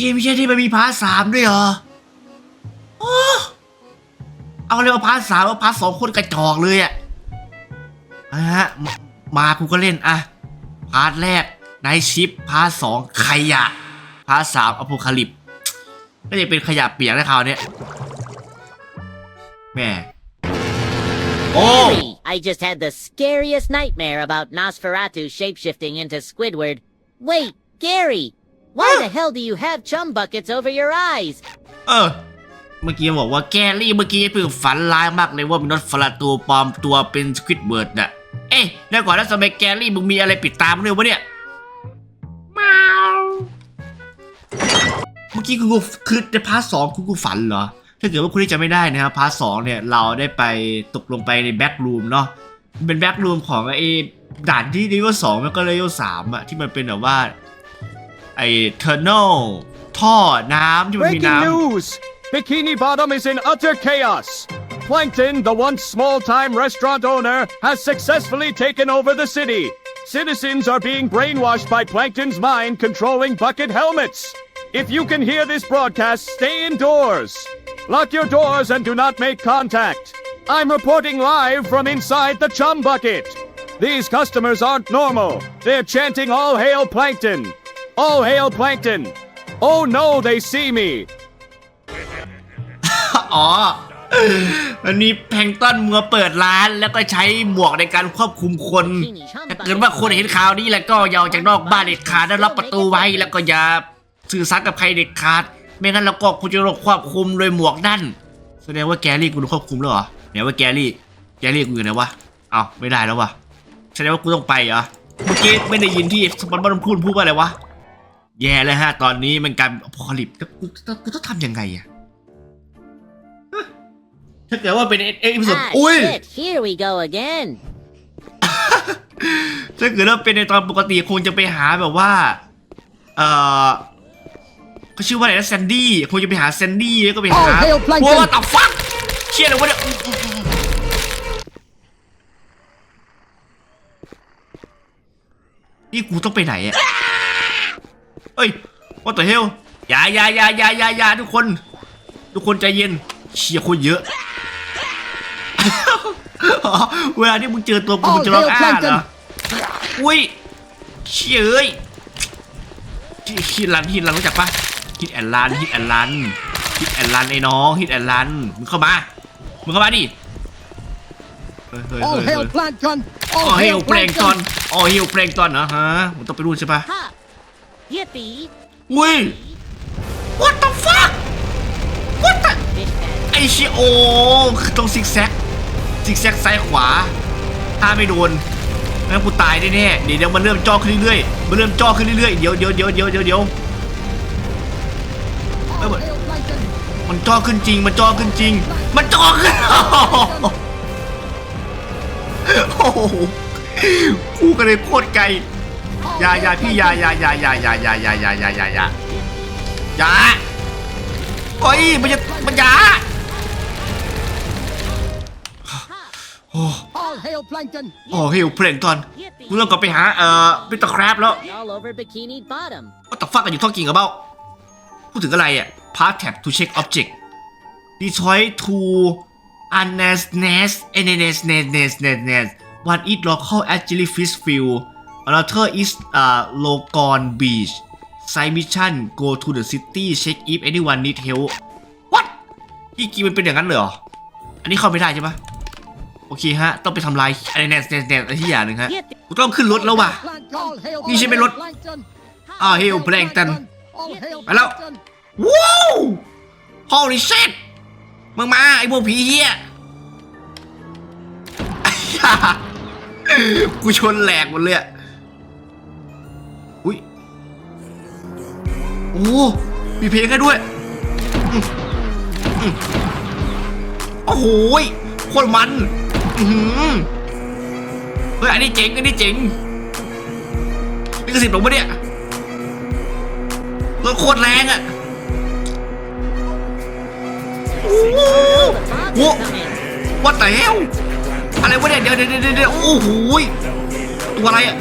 เกมไม่ใช่ที่มันมีพาร์ทสามด้วยเหรอโอ้เอาเลยว่าพาร์ทสามว่าพาร์ทสองโคนกระจอกเลยอะอะฮะมามากูก็เล่นอะพาร์ทแรกไนชิปพาร์ทสองขยะ พาร์ทสามอโพคาลิปก็จะเป็นขยะเปียกนะคราวเนี้ยแม่โอ้ Gary, I just had the scariest nightmare about Nosferatu shapeshifting into Squidward. Wait, Gary, why the hell do you have chum buckets over your eyes? เออ เมื่อกี้บอกว่าแกรี่เมื่อกี้เพิ่งฝันร้ายมากเลยว่ามีนอตฟลาตัวปลอมตัวเป็นสควิดเบิร์ดน่ะ เอ๊ะแล้วก่อนแล้วทำไมแกรี่มึงมีอะไรปิดตามงด้วยวะเนี่ย เมื่อกี้คือกูคือในพาร์ทสองคือกูฝันเหรอ ถ้าเกิดว่าคุณที่จะไม่ได้นะครับพาร์ทสองเนี่ยเราได้ไปตกลงไปในแบ็กรูมเนาะเป็นแบ็กรูมของไอ้ด่านที่เลเวลสองแล้วก็เลเวลสามอะที่มันเป็นแบบว่า ไอ้เทอร์โนท่อน้ำที่มันมี Breaking น้ำ news! Bikini Bottom is in utter chaos. Plankton, the once small time restaurant owner, has successfully taken over the city. Citizens are being brainwashed by Plankton's mind controlling bucket helmets. If you can hear this broadcast, stay indoors. Lock your doors and do not make contact. I'm reporting live from inside the chum bucket. These customers aren't normal. They're chanting All Hail Plankton! All Hail Plankton! Oh no, they see me! อ๋อมันมีแพลงก์ต้นมัวเปิดร้าน แล้วก็ใช้หมวกในการควบคุมคน ถ้าเกิดว่าคนเห็นข่าวนี้แล้วก็อยาออกจากนอกบ้านเด็ดขาดแล้วล็อกประตูไว้แล้วก็อย่าสื่อสารกับใครเด็ดขาด ไม่งั้นเราก็คุณจะโดนควบคุมโดยหมวกนั่น แสดงว่าแกรี่กูโดนควบคุมแล้วเหรอเนี่ยว่าแกรี่ แกรี่กูอยู่ไหนวะ เอาไม่ได้แล้ววะแสดงว่ากูต้องไปเหรอ เมื่อกี้ไม่ได้ยินที่สปอนบอลพูดพูดว่าอะไรวะ แย่เลยฮะ ตอนนี้มันกลายเป็นอพอลิปแล้วกูต้องกูต้องทำยังไงอะถ้าเกิดว่าเป็นเอพิโซด Ah, อุ้ย shit, here we go again. ถ้าเกิดว่าเป็นในตอนปกติคงจะไปหาแบบว่า เออเขาชื่อว่าอะไรนะแซนดี้คงจะไปหาแซนดี้แล้วก็ไปหา Oh, hail Plankton โอ้ตับฟักเชี่ยเลยวะเนี่ยนี่กูต้องไปไหนอะ เอ้ยว่าแต่เฮลอย่าอย่าอย่าอย่าอย่าอย่าทุกคน ทุกคนใจเย็นเชียร์คนเยอะอ๋อเวลาที่มึงเจอตัวกูมึงจะร้องอ้าเหรออุ้ยเชี่ยเอ้ยฮิตลันฮิตลันรู้จักปะฮิตแอนลันฮิตแอนลันฮิตแอนลันไอ้น้องฮิตแอนลันมึงเข้ามามึงเข้ามาดิเฮ้ยเฮ้ย All เฮ้ย hail Plankton! อ๋อ All เฮล hail เพลงตอน Plankton! อ๋อเฮลเพลงตอนนะฮะมึงต้องไปดูใช่ปะ Ha! Yippee! อุ้ย what the fuck what the Fish bag. ไอชิโอคือต้องซิกแซกซิกแซกซ้ายขวา ถ้าไม่โดนงั้นกูตายแน่ๆเดี๋ยวเดี๋ยวมันเริ่มจ่อขึ้นเรื่อยๆมันเริ่มจ่อขึ้นเรื่อยๆเดี๋ยวเดี๋ยวเดี๋ยวเดี๋ยวเดี๋ยวเดี๋ยว All hail Plankton! มันจ่อขึ้นจริง มันจ่อขึ้นจริง มันจ่อขึ้นโอ้โหกูก็เลยโคตรไกลอ ย่าอย่าพี่อย่าอย่าอย่าอย่าอย่าอย่าอย่าอย่าอย่าอย่าอย่าอย่าโอ้ยมันจะมันอย่าโอ้ All hail Plankton! โอ้เฮลเพลงตอนกูต้องกลับไปหาเอ่อพิตาคราฟแล้ว All over Bikini Bottom. ว่าแต่ฟักกันอยู่ท่อกิ่งกับเบ้าพูดถึงอะไรอะ Part tab to check object Detroit to Annes Nest Annes Nest Nest Nest Nest One is local at Jellyfish Field Another is uh, Logon Beach Side mission go to the city check if anyone need help What ที่กีมันเป็นอย่างนั้นเลยเหรอ อันนี้เข้าไม่ได้ใช่ปะโอเคฮะ ต้องไปทำลายอะไรแนสแนสแนสอะไรที่อย่างหนึ่งฮะกูต้องขึ้นรถแล้วว่ะ นี่ใช่ไหมรถอ้าเฮลเพลงตันไปแล้ว ว้าว holy shit มึงมา ไอ้พวกผีเฮียกูชนแหลกหมดเลยอะ โอ้มีเพลงให้ด้วยโอ้โหโคตรมันเฮ้ยอันนี้เจ๋งอันนี้เจ๋งนี่กระสิบหรอวะเนี่ยรถโคตรแรงอะ Oh, the mods Whoa. have come in. ว่าแต่เฮลอะไรวะเนี่ยเดี๋ยวเดี๋ยวเดี๋ยวเดี๋ยวโอ้โหตัวอะไรอะ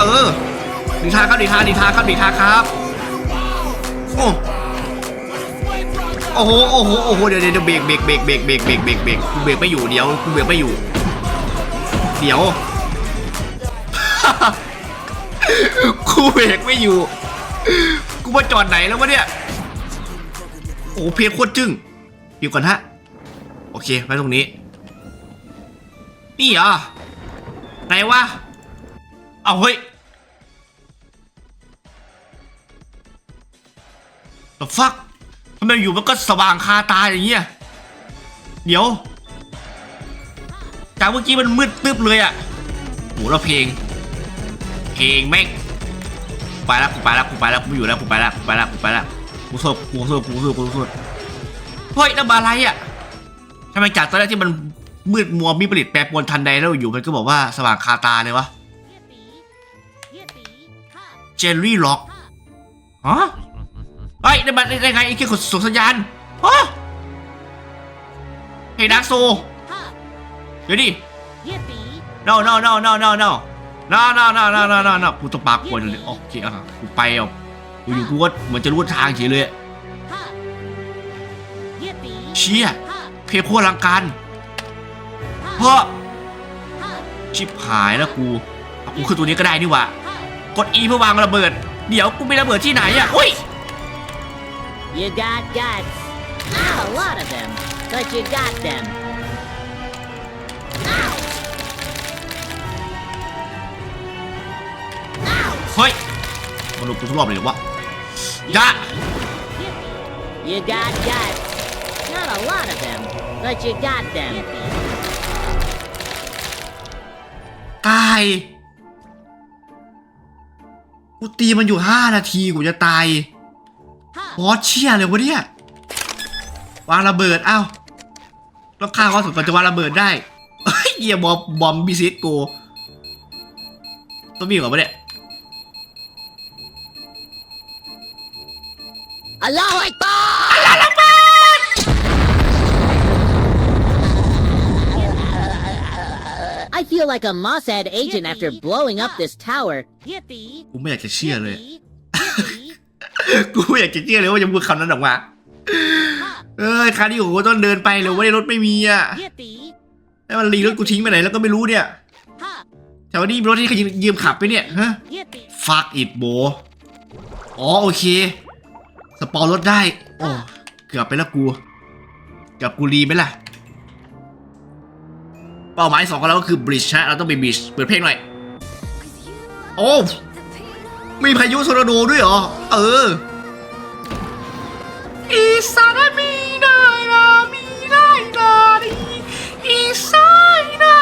เออ ดีทาครับดีทาดีทาครับดีทาครับโอ้โอ้โหโอ้โหโอ้โหเดี๋ยวเดี๋ยวเบรกเบรกเบรกเบรกเบรกเบรกเบรกเบรกกูเบรกไม่อยู่เดี๋ยวกูเบรกไม่อยู่ เดี๋ยวกูเบรกไม่อยู่ กูมาจอดไหนแล้ววะเนี่ย โอ้เพลงโคตรจึ้งอยู่ก่อนฮะ โอเคไว้ตรงนี้ นี่เหรอ ไหนวะ เอาเฮ้ย The fuck ทำไมอยู่มันก็สว่างคาตาอย่างเงี้ย เดี๋ยว จากเมื่อกี้มันมืดตึ๊บเลยอะโหแล้วเพลง เพลงแม่งไปแล้วกูไปแล้วกูไปแล้วกูไม่อยู่แล้วกูไปแล้วกูไปแล้วกูไปแล้วกูโซ่กูโซ่กูโซ่กูโซ่เฮ้ยนั่นมาอะไรอะทำไมจากตอนแรกที่มันมืดมัวมีผลิตแปรปรวนทันใดแล้วอยู่มันก็บอกว่าสว่างคาตาเลยวะ Yippee! Yippee! Ha! เจลลี่ล็อกฮะ เฮ้ยได้มาได้ไงไอ้แค่ขนส่งสัญญาณฮะเฮ้ดักโซเดี๋ยวดิ Yippee! no no no no no no no no no no no no no กูต้องปากกวนเลยโอเคอะกูไปอะกูอยู่กูก็เหมือนจะรู้ทางเฉยเลยเชี่ยเพลงโคตรลังการเพราะชิบหายแล้วกูกูขึ้นตัวนี้ก็ได้นี่ว่า Ha! กด E เพื่อวางระเบิด เดี๋ยวกูมีระเบิดที่ไหนอะอุ้ย You got guts. Not a lot of them, but you got them. Ow! เฮ้ยมาลงกูทุกรอบเลยเหรอวะยะ You got guts. Not a lot of them, but you got them. ตาย กูตีมันอยู่ห้านาทีกูจะตาย Ha! บอสเชี่ยเลยวะเนี่ยวางระเบิดเอ้าต้องฆ่าเขาสุดก่อนจะวางระเบิดได้เฮ้ยเกียบอมบอมบิซิสโกต้องมีก่อนปะเนี่ย Allah Akbar! I feel like a Mossad agent after blowing up this tower. กูไม่อยากจะเชื่อเลย กูอยากจะเชื่อเลยว่าจะพูดคำนั้นออกมา เอ้ยคราวนี้โอ้โหต้องเดินไปเลยว่าในรถไม่มีอะแล้วมันรีรถกูทิ้งไปไหนแล้วก็ไม่รู้เนี่ยแถวนี้มีรถที่เขายืมยืมขับไปเนี่ยฮะฟักอิดโบอ๋อโอเค สปอร์รถได้ โอ้เกือบไปแล้วกูเกือบกูรีไหมล่ะเป้าหมายสองของเราก็คือบริดจ์ฮะเราต้องไปบริดจ์เปิดเพลงหน่อย โอ้มีพายุโทอร์นาโดด้วยเหรอ เออ อีสานมีได้นามีได้นาดีอีสานนา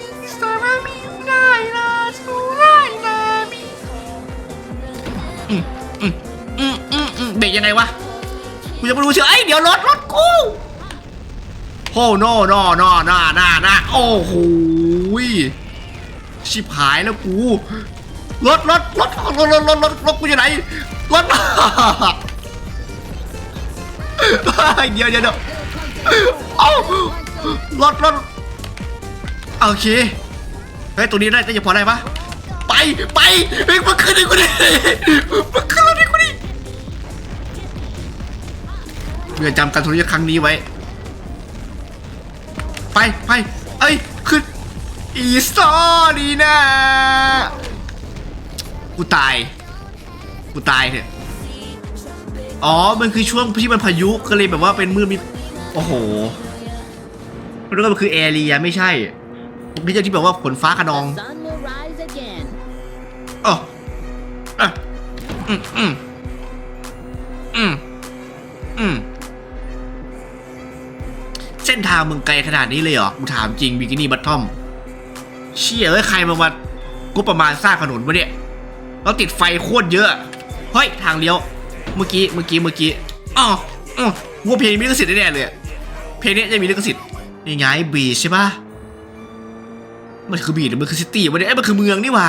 อีสานมีได้นาสูได้นามีอืมอืมอืมอืมอืมเบรกยังไงวะกูยังไม่รู้เชื่อไอ้ยเดี๋ยวรถรถกูโอ้โนโนโนน่าน่าน่าโอ้โหยชิบหายแล้วกูรถรถรถรถรถรถรถรถกูอยู่ไหนรถ เดี๋ยวเดี๋ยวเดี๋ยวเอ้ารถรถโอเคเฮ้ยตัวนี้ได้จะพอได้ปะไปไปเฮ้ยมันขึ้นดิกูดิมันขึ้นรถดิกูดิเพื่อจำการทุนครั้งนี้ไว้ ไปไปเอ้ยขึ้นอีสตอรีนะกูตาย กูตายเถอะ อ๋อ มันคือช่วงที่มันพายุก็เลยแบบว่าเป็นมืดมิดโอ้โหมันก็มันคือแอเรียไม่ใช่ผมที่จะที่แบบว่าฝนฟ้าขนองอ๋ออะอืมอืมอืมอืมเส้นทางมึงไกลขนาดนี้เลยเหรอ กูถามจริงบิกินี่บัตทอม เชี่ยเอ้ยใครมามากูประมาณสร้างถนนวะเนี่ยแล้วติดไฟโคตรเยอะ เฮ้ย ทางเลี้ยว เมื่อกี้เมื่อกี้เมื่อกี้อ๋ออ๋อกูว่าเพลงนี้มีลิขสิทธิ์แน่ๆเลยอะเพลงนี้จะมีลิขสิทธิ์นี่ไงบีชใช่ปะมันคือบีชหรือมันคือซิตี้วะเนี่ยเอ้ยมันคือเมืองนี่หว่า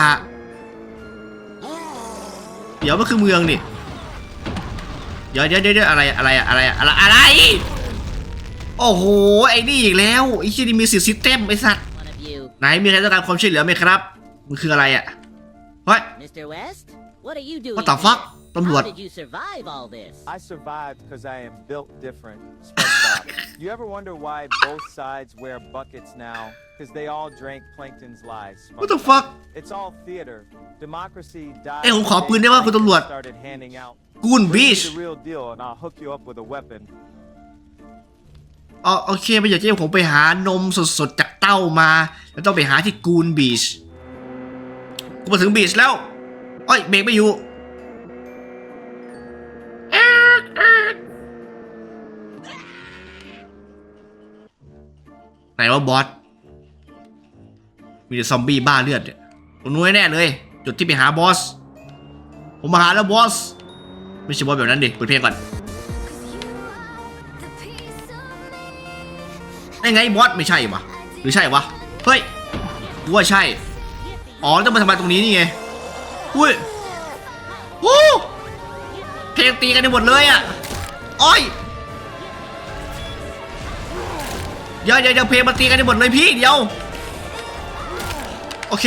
เดี๋ยวมันคือเมืองนี่เดี๋ยวเดี๋ยวเดี๋ยวอะไรอะไรอะไรอะไรอะไร โอ้โหไอ้นี่อีกแล้วไอ้ที่นี่มีสิทธิ์ซิสเต็มไอ้สัตว์ One of you, ไหนมีใครต้องการความช่วยเหลือไหมครับมันคืออะไรอะเฮ้ย Mr. West? What are you doing? What the fuck? Here? ตำรวจ How did you survive all this? I survived because I am built different. SpongeBob. you ever wonder why both sides wear buckets now? Because they all drank Plankton's lies. What the SpongeBob. fuck It's all theater. Democracy died. เอ้ยผมขอ the day ปืนได้ป่ะคุณตำรวจ Plankton started handing out. กูน Bring บี me ช the real deal, and I'll hook you up with a weapon. อ๋อโอเคไม่อยากจะให้ผมไปหานมสดๆจากเต้ามา แล้วต้องไปหาที่กูนบีช กูมาถึงบีชแล้วเอ้ยเบรกไม่อยู่ ไหนว่าบอส มีแต่ซอมบี้บ้าเลือดเนี่ยผมนุ้ยแน่เลย จุดที่ไปหาบอส ผมมาหาแล้วบอส ไม่ใช่บอสแบบนั้นดิ เปิดเพลงก่อนได้ไงบอสไม่ใช่วะหรือใช่วะ เฮ้ยว่าใช่ อ๋อแล้วต้องมาทำไมตรงนี้นี่ไง อุ้ยโอ้เพลงตีกันไปหมดเลยอะ อ้อย เดี๋ยวเดี๋ยวเดี๋ยวเพลงมาตีกันไปหมดเลยพี่เดี๋ยว โอเค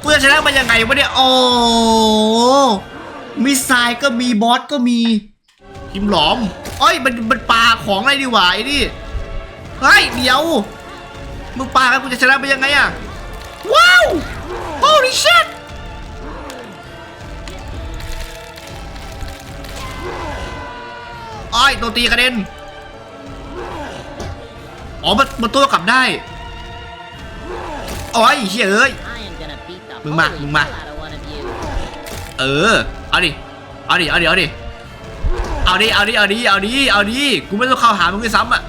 เพื่อชนะมายังไงวะเนี่ยโอ้มีทรายก็มีบอสก็มีพิมหลอมเอ้ยมันมันปลาของอะไรดีหวายนี่เฮ้ยเดี๋ยวมึงปลากันกูจะชนะไปยังไงอะว้าว holy shit อ้อยโดนตีกระเด็น อ๋อมันมันตัวกลับได้อ้อยเฮ้ยเอ้ย I am gonna beat the Mừng mà, holy mừng mà. hell out of one of you. เออ เอาดิ เอาดิ เอาดิ เอาดิ เอาดิ เอาดิ เอาดิ เอาดิ เอาดิ กูไม่ต้องเข้าหามึงด้วยซ้ำอะ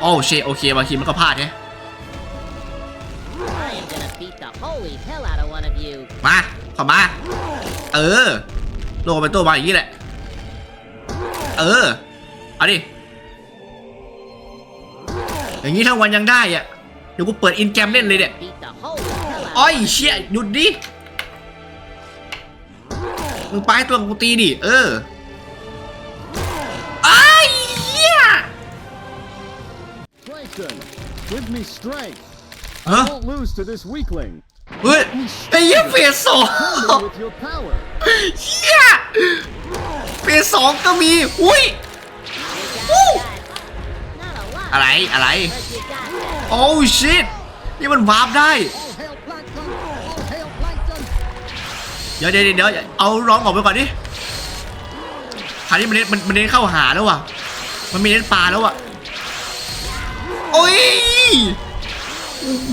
โอ้เชโอเคบางทีมันก็พลาดไงมาข้ามา เออ โลกเป็นตัวมาอย่างนี้แหละ เออ เอาดิ อย่างนี้ทั้งวันยังได้อะเดี๋ยวกูเปิดอินแกรมเล่นเลยเนี่ย Beat the holy hell out อ้อย of one of เชี่ยหยุดดิมึงไปตัวกูตีดิ เออไอ้เหี้ย Plankton, give me strength. ฮะ Won't lose to this weakling. เฮ้ยไอ้เหี้ยเฟสสอง Kill me with your power. เหี้ยเฟสสองก็มี อุ้ย อะไรอะไร but you got that. โอ้ชิตนี่มันวาร์ปได้ เดี๋ยวเดี๋ยวเดี๋ยวเอาร้องออกไปก่อนดิคราวนี้มันเน้นมันมันเน้นเข้าหาแล้วว่ะ มันมีเน้นปลาแล้วว่ะ โอ้ย โอ้โห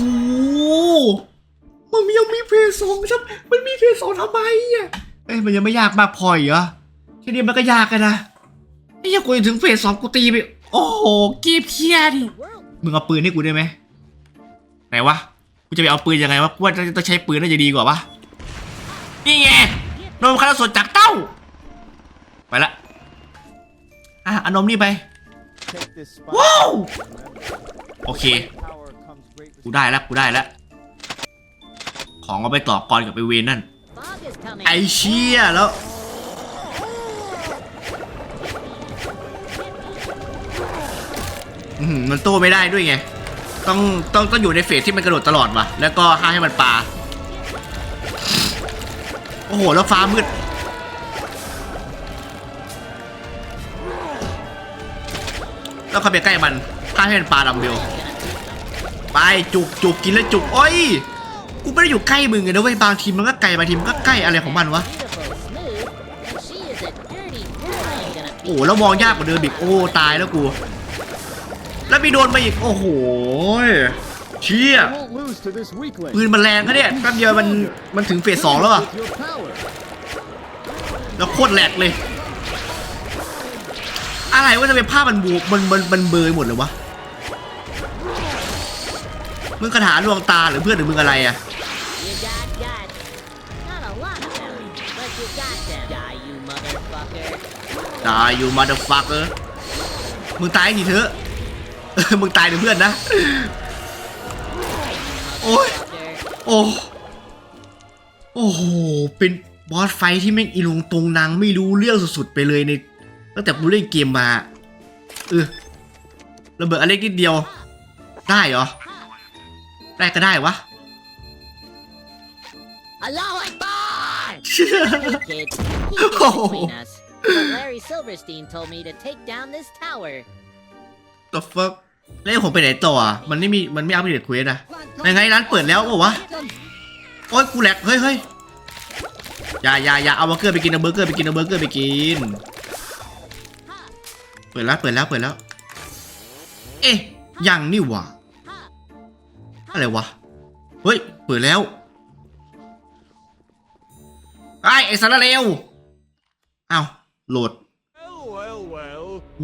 มันยังมีเพจสองครับมันมีเพจสองทำไมอะเอ้ยมันยังไม่ยากมากพออีกเหรอแค่นี้มันก็ยากกันนะไอ้ยังกูยังถึงเพจสองกูตีไป โอ้โหกีบเพียดิมึงเอาปืนให้กูได้ไหมไหนวะกูจะไปเอาปืนยังไงวะกูว่าจะต้องใช้ปืนน่าจะดีกว่าปะนี่ไงนมคาราสดจากเต้า ไปละอะเอานมนี่ไป Take this spot. Whoa! Remember, โอเคกูได้แล้วกูได้แล้วของเอาไปต่อกรกับไปเวนนั่นไอเชี่ยแล้ว อื้อหือมันโต้ไม่ได้ด้วยไง ต้องต้องต้องอยู่ในเฟสที่มันกระโดดตลอดว่ะ แล้วก็ห้ามให้มันปลา โอ้โห แล้วฟ้ามืด แล้วเข้าไปใกล้มันห้ามให้มันปลาดัมเบลไปจุกจุกกินแล้วจุกโอ้ย กูไม่ได้อยู่ใกล้มึงไงนะเว้ย บางทีมันก็ไกลบางทีมันก็ใกล้อะไรของมันวะ โอ้แล้วมองยากกว่าเดิมอีก โอ้ ตายแล้วกู แล้วมีโดนมาอีก โอ้โห เชี่ย Won't lose to this weakling. ปืนมันแรงนะเนี่ยแป๊บเดียวมันมันถึงเฟสสองแล้วอะ With your power. แล้วโคตรแหลกเลย อะไรวะทำไมภาพมันบูมันมันมันเบลอหมดเลยวะ มึงคาถาลวงตาหรือเพื่อนหรือมึงอะไรอะ You got got. Not a lot of them, but you got them. Die, you motherfucker. ตายอยู่มาเดอะฟักเออมึงตายทีเถอะเออ มึงตายเดี๋ยวเพื่อนนะ โอ้ย Fucker. โอ้โอ้โห เป็นบอสไฟท์ที่แม่งอีลุงตรงนางไม่รู้เรื่องสุดๆไปเลยในตั้งแต่กูเล่นเกมมาเออระเบิดอนเล็กนิดเดียว ได้เหรอ ได้ก็ได้วะ Allahu Akbar! Hey, kid, keep it between us. But Larry Silverstein told me to take down this tower. The fuck แล้วให้ผมไปไหนต่ออะมันไม่มี มันไม่อัปเดตเควสอะยังไงร้านเปิดแล้วเปล่าวะ โอ๊ยกูแหลก เฮ้ยเฮ้ยอย่าอย่าอย่าเอาเบอร์เกอร์ไปกินเอาเบอร์เกอร์ไปกินเอาเบอร์เกอร์ไปกิน เปิดแล้วเปิดแล้วเปิดแล้ว เอ๊ะยังนี่ว่าอะไรวะ เฮ้ย เปิดแล้ว ไอ้ไอ้สารเลวอ้าวโหลด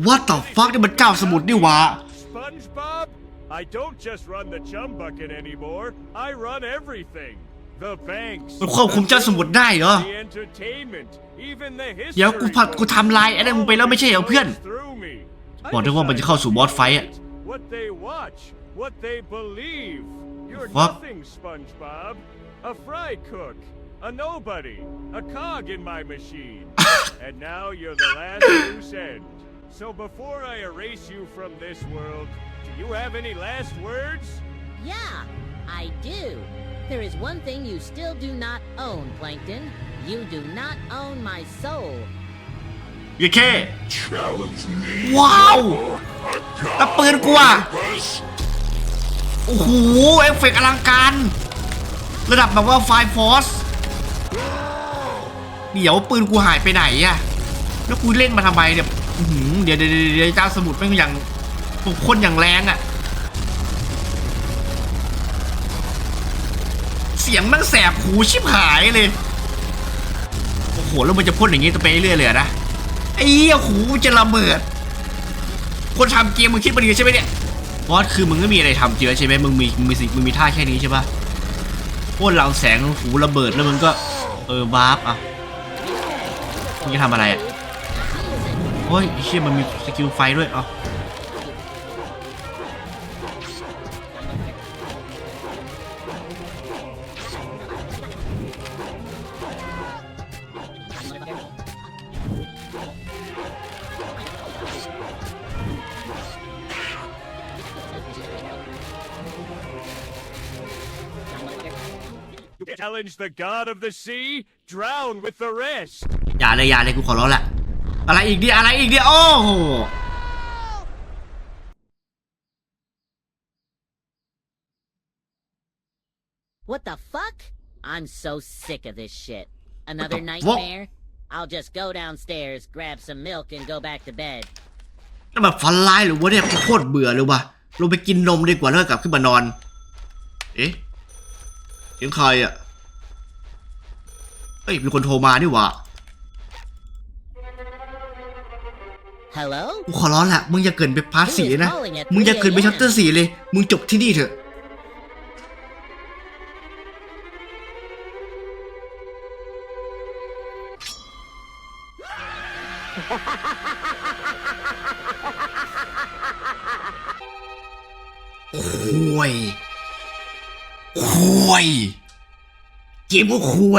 well. What the fuck นี่มันเจ้าสมุทรนี่หว่า SpongeBob, I don't just run the chum bucket anymore. I run everything. The banks. มันควบคุมเจ้าสมุทรได้เหรอ The entertainment, even the history. เดี๋ยวกูผัดกูทำลายไอ้นั่นมึงไปแล้วไม่ใช่เหรอเพื่อน Through me. บอกด้วยว่ามันจะเข้าสู่บอสไฟท์อะ What they watch, what they believe. You're Fuck. nothing, SpongeBob. A fry cook, a nobody, a cog in my machine. and now you're the last loose end. So before I erase you from this world, do you have any last words? Yeah, I do. There is one thing you still do not own, Plankton. You do not own my soul. ยูเคว้าวแล้วปืนกูอะโอ้โหเอฟเฟกต์อลังการ ระดับแบบว่าไฟฟอสเดี๋ยวปืนกูหายไปไหนอะแล้วกูเล่นมาทำไมเนี่ย อื้อหือเดี๋ยวเดี๋ยวเดี๋ยวเดี๋ยวเจ้าสมุทรแม่งอย่างบุคคลอย่างแรงอะเสียงแมันแสบหูชิบหายเลย โอ้โห แล้วมันจะพ่นอย่างงี้จะไปเรื่อยเลยเหรอนะ ไอ้เหี้ยหูจะระเบิด คนทำเกมมึงคิดมาดีใช่ไหมเนี่ยบอสคือมึงไม่มีอะไรทำเยอะใช่ไหมมึงมีมึงมีสิมึงมีท่าแค่นี้ใช่ปะพ่นเราแสงหูระเบิดแล้วมึงก็ เออวาร์ปอะมึงจะทำอะไรอะ โอ้ยไอ้เชี่ยมันมีสกิลไฟด้วยเอะ Challenge the god of the sea, drown with the rest. อย่าเลยอย่าเลยกูขอร้องละ อะไรอีกดิอะไรอีกดิโอ้โห What the fuck? I'm so sick of this shit. Another the fuck? nightmare? I'll just go downstairs, grab some milk, and go back to bed. นั่นแบบฝันร้ายหรือวะเนี่ยกูโคตรเบื่อเลยว่ะลงไปกินนมดีกว่าแล้วก็กลับขึ้นมานอน เอ๊ะเสียงใครอะเฮ้ยมีคนโทรมานี่หว่า Hello? กูขอร้องละมึงอย่าเกินไปพาร์ทสี่นะ มึงอย่าเกินไปชัปเตอร์สี่เลย มึงจบที่นี่เถอะ คุยคุยเกมก็คุย